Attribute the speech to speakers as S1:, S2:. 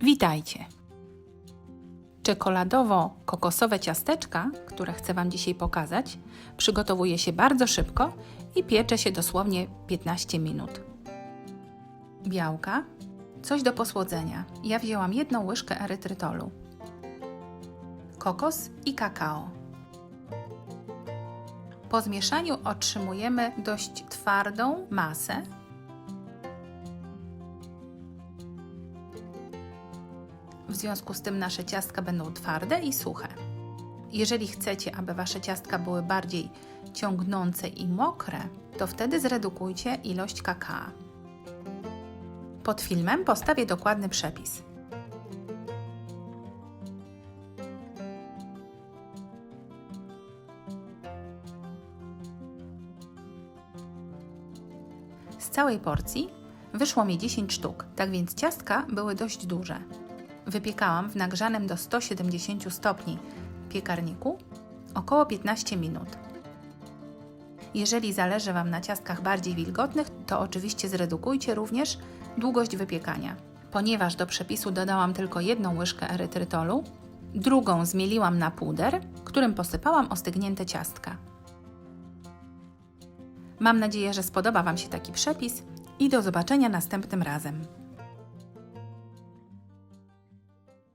S1: Witajcie! Czekoladowo-kokosowe ciasteczka, które chcę Wam dzisiaj pokazać, przygotowuje się bardzo szybko i piecze się dosłownie 15 minut. Białka, coś do posłodzenia. Ja wzięłam jedną łyżkę erytrytolu, kokos i kakao. Po zmieszaniu otrzymujemy dość twardą masę, W związku z tym nasze ciastka będą twarde i suche. Jeżeli chcecie, aby wasze ciastka były bardziej ciągnące i mokre, to wtedy zredukujcie ilość kakao. Pod filmem postawię dokładny przepis. Z całej porcji wyszło mi 10 sztuk, tak więc ciastka były dość duże. Wypiekałam w nagrzanym do 170 stopni piekarniku około 15 minut. Jeżeli zależy Wam na ciastkach bardziej wilgotnych, to oczywiście zredukujcie również długość wypiekania. Ponieważ do przepisu dodałam tylko jedną łyżkę erytrytolu, drugą zmieliłam na puder, którym posypałam ostygnięte ciastka. Mam nadzieję, że spodoba Wam się taki przepis i do zobaczenia następnym razem.